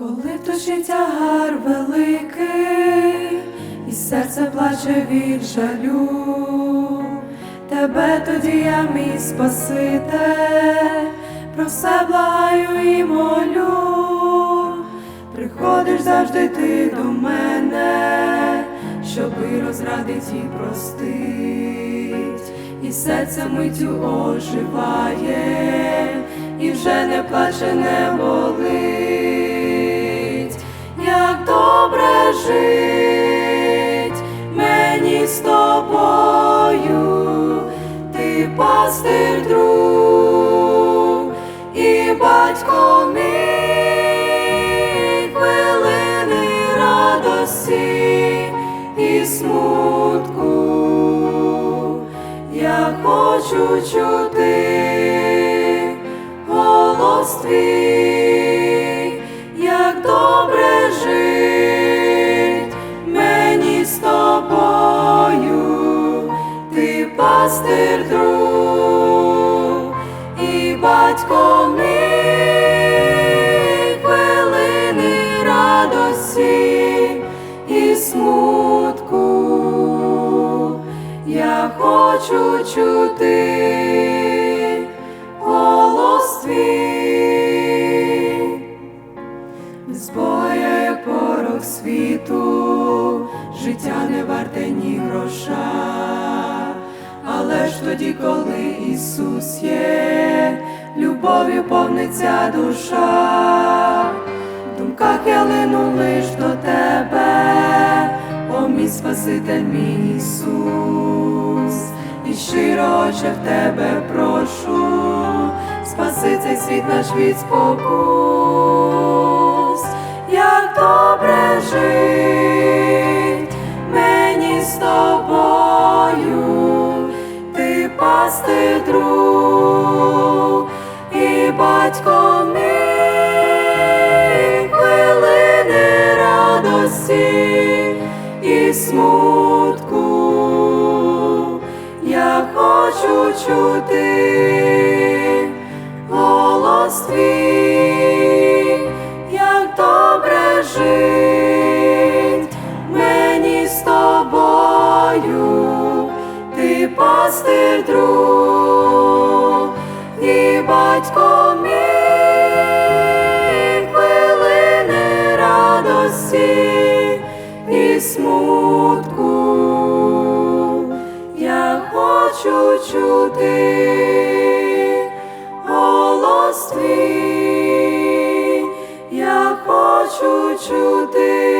Коли в тягар великий, і серце плаче від жалю, тебе тоді я мій спаситель, про все благаю і молю, приходиш завжди ти до мене, щоби розрадить і простить, і серце миттю оживає, і вже не плаче, не жить мені з тобою, ти пастир друг і батько мій, хвилини радості і смутку. Я хочу чути пастир друг і батько мій, хвилини радості і смутку. Я хочу чути голос твій, з Бога я як порох світу, життя не варте ні тоді, коли Ісус є, любов'ю повниться душа, в думках я лину лиш до тебе, о мій Спаситель, мій Ісус, і щиро оче в тебе прошу, спаси цей світ наш від спокус, ти пасти друг і батько мій, хвилини радості і смутку. Я хочу чути голос твій, пастир друг і батько мій, хвилини радості і смутку, я хочу чути голос твій, я хочу чути.